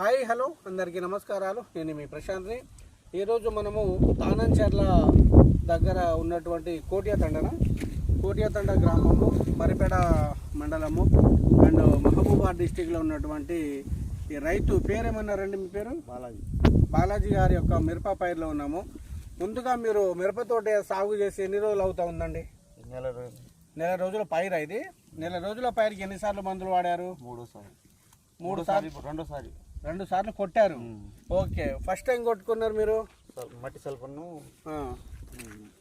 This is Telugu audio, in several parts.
Hi hello. అందరికీ నమస్కారాలు. నేను మీ ప్రశాంత్ని. ఈరోజు మనము తానంచెర్ల దగ్గర ఉన్నటువంటి కోటియాతండన? కోటియాతండ గ్రామము మరిపేడ మండలము అండ్ మహబూబాద్ డిస్టిక్లో ఉన్నటువంటి ఈ రైతు పేరేమన్నారండి మీ పేరు? బాలాజీ. బాలాజీ గారి యొక్క మిరప పైరులో ఉన్నాము. ముందుగా మీరు మిరప తోట సాగు చేసి ఎన్ని రోజులు అవుతా ఉందండి? నెల రోజులు. నెల రోజుల పైరు ఇది? నెల రోజుల పైరుకి ఎన్నిసార్లు మందులు వాడారు? మూడోసారి. మూడు సార్లు రెండోసారి. రెండు సార్లు కొట్టారు. ఓకే. ఫస్ట్ టైం కొట్టుకున్నారు మీరు? మట్టి సల్పన్ను ఆ,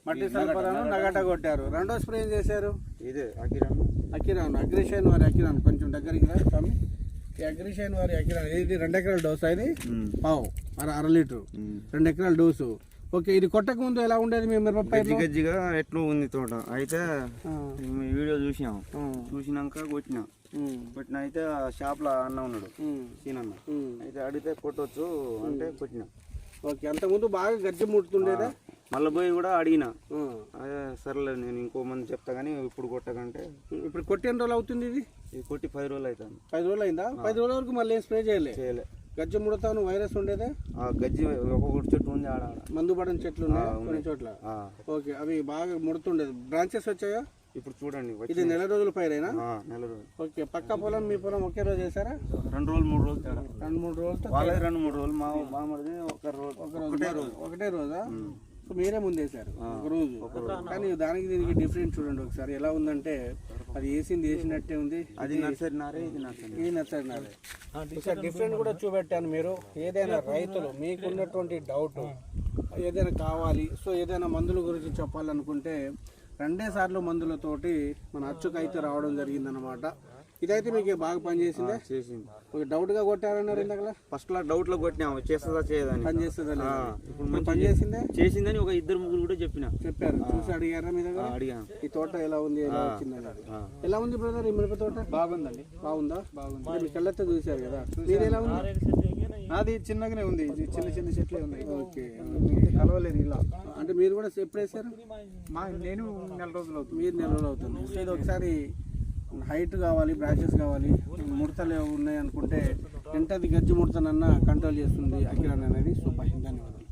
మట్టి సల్ఫరాను నగట కొట్టారు. రెండో స్ప్రే ఏం చేశారు? ఇదే అకిరాను. అకిరాన్. అగ్రిషైన్ వారి అకిరాన్. కొంచెం దగ్గరికి రా స్వామి. ఈ అగ్రిషైన్ వారి అకిరాన్. ఇది రెండు ఎకరాల డోస్ ఇది పావు. అర అర లీటర్. రెండు ఎకరాల డోసు. ఓకే ఇది కొట్టక ముందు ఎలా ఉండేది మీ గజ్జి మిరపకాయలు గజ్జిగా ఎట్లా ఉంది తోట. అయితే మేము వీడియో చూసినాం. చూసినాక కొట్టినా. కొట్టిన అయితే ఆ షాప్లో అన్న ఉన్నాడు. సీనన్న. అయితే అడిగితే కొట్టవచ్చు అంటే కొట్టినా. ఓకే అంతకుముందు బాగా గజ్జి ముడుతుండేదా? మళ్ళీ పోయి కూడా అడిగిన. అదే సర్లే నేను ఇంకో మంది చెప్తా కానీ ఇప్పుడు కొట్టకంటే. ఇప్పుడు కొట్టి ఎన్ని రోజులు అవుతుంది ఇది? ఇది కొట్టి పది రోజులు అవుతుంది. పది రోజులు అయిందా? పది రోజుల వరకు మళ్ళీ స్ప్రే చేయలే? చేయలే. గజ్జి ముడతాను వైరస్ ఉండేదా? గజ్జి ఒక్కొక్కటి చెట్టు ఉంది ఆడ. మందు పడని చెట్లు ఉన్నాయి కొన్ని. చోట్ల. ఓకే అవి బాగా ముడుతుండేది. బ్రాంచెస్ వచ్చాయా? ఇప్పుడు చూడండి ఇది నెల రోజుల పైరేనా? నెల రోజులు. ఓకే పక్క పొలం మీ పొలం ఒకే రోజు వేసారా రెండు రోజులు మూడు రోజులు తేడా. రెండు మూడు వాళ్ళది రెండు మూడు రోజులు మా రోజు. ఒక రోజు ఒకటే రోజు. ఒకటే రోజా? సో మీరే ముందు వేసారు ఒక రోజు. కానీ దానికి దీనికి డిఫరెంట్ చూడండి ఒకసారి. ఎలా ఉందంటే అది వేసింది వేసినట్టే ఉంది. అది నర్సరీ నారే ఇది నర్సరీ ఇది ఒకసారి డిఫరెంట్ కూడా చూపెట్టాను మీరు. ఏదైనా రైతులు మీకున్నటువంటి డౌట్ ఏదైనా కావాలి సో ఏదైనా మందుల గురించి చెప్పాలనుకుంటే రెండే సార్లు మందులతోటి మన అచ్చుకైతే రావడం జరిగిందనమాట ఇదైతే మీకు బాగా పనిచేసిందే చేసింది? ఒక డౌట్గా కొట్టారన్నారు ఇందాక ఫస్ట్ లా డౌట్లో కొట్టినాము చేస్తుందా చేయదని పని చేస్తుందా ఇప్పుడు పని చేసిందే? చేసిందని ఒక ఇద్దరు ముగ్గురు కూడా చెప్పిన. చెప్పారు. చూసి అడిగారా మీ దగ్గర? అడిగాను. ఈ తోట ఎలా ఉంది ఎలా వచ్చిందని. ఎలా ఉంది బ్రదర్ ఈ మిరప తోట? బాగుందండి. బాగుందా? బాగుంది. మీ కళ్ళతో చూశారు కదా. మీది ఎలా ఉంది? అది చిన్నగానే ఉంది. ఇది చిన్న చిన్న చెట్లే ఉన్నాయి. ఓకే. కలవలేదు ఇలా. అంటే మీరు కూడా ఎప్పుడు వేసారు మా నేను నెల రోజులు అవుతుంది. మీరు నెల రోజులు అవుతుంది. ఒకసారి హైట్ కావాలి బ్రాంచెస్ కావాలి ముడతలు ఉన్నాయి అనుకుంటే ఎంతది గజ్జి ముడతనన్నా కంట్రోల్ చేస్తుంది అకిరాన్ అనేది. సో ధన్యవాదాలు.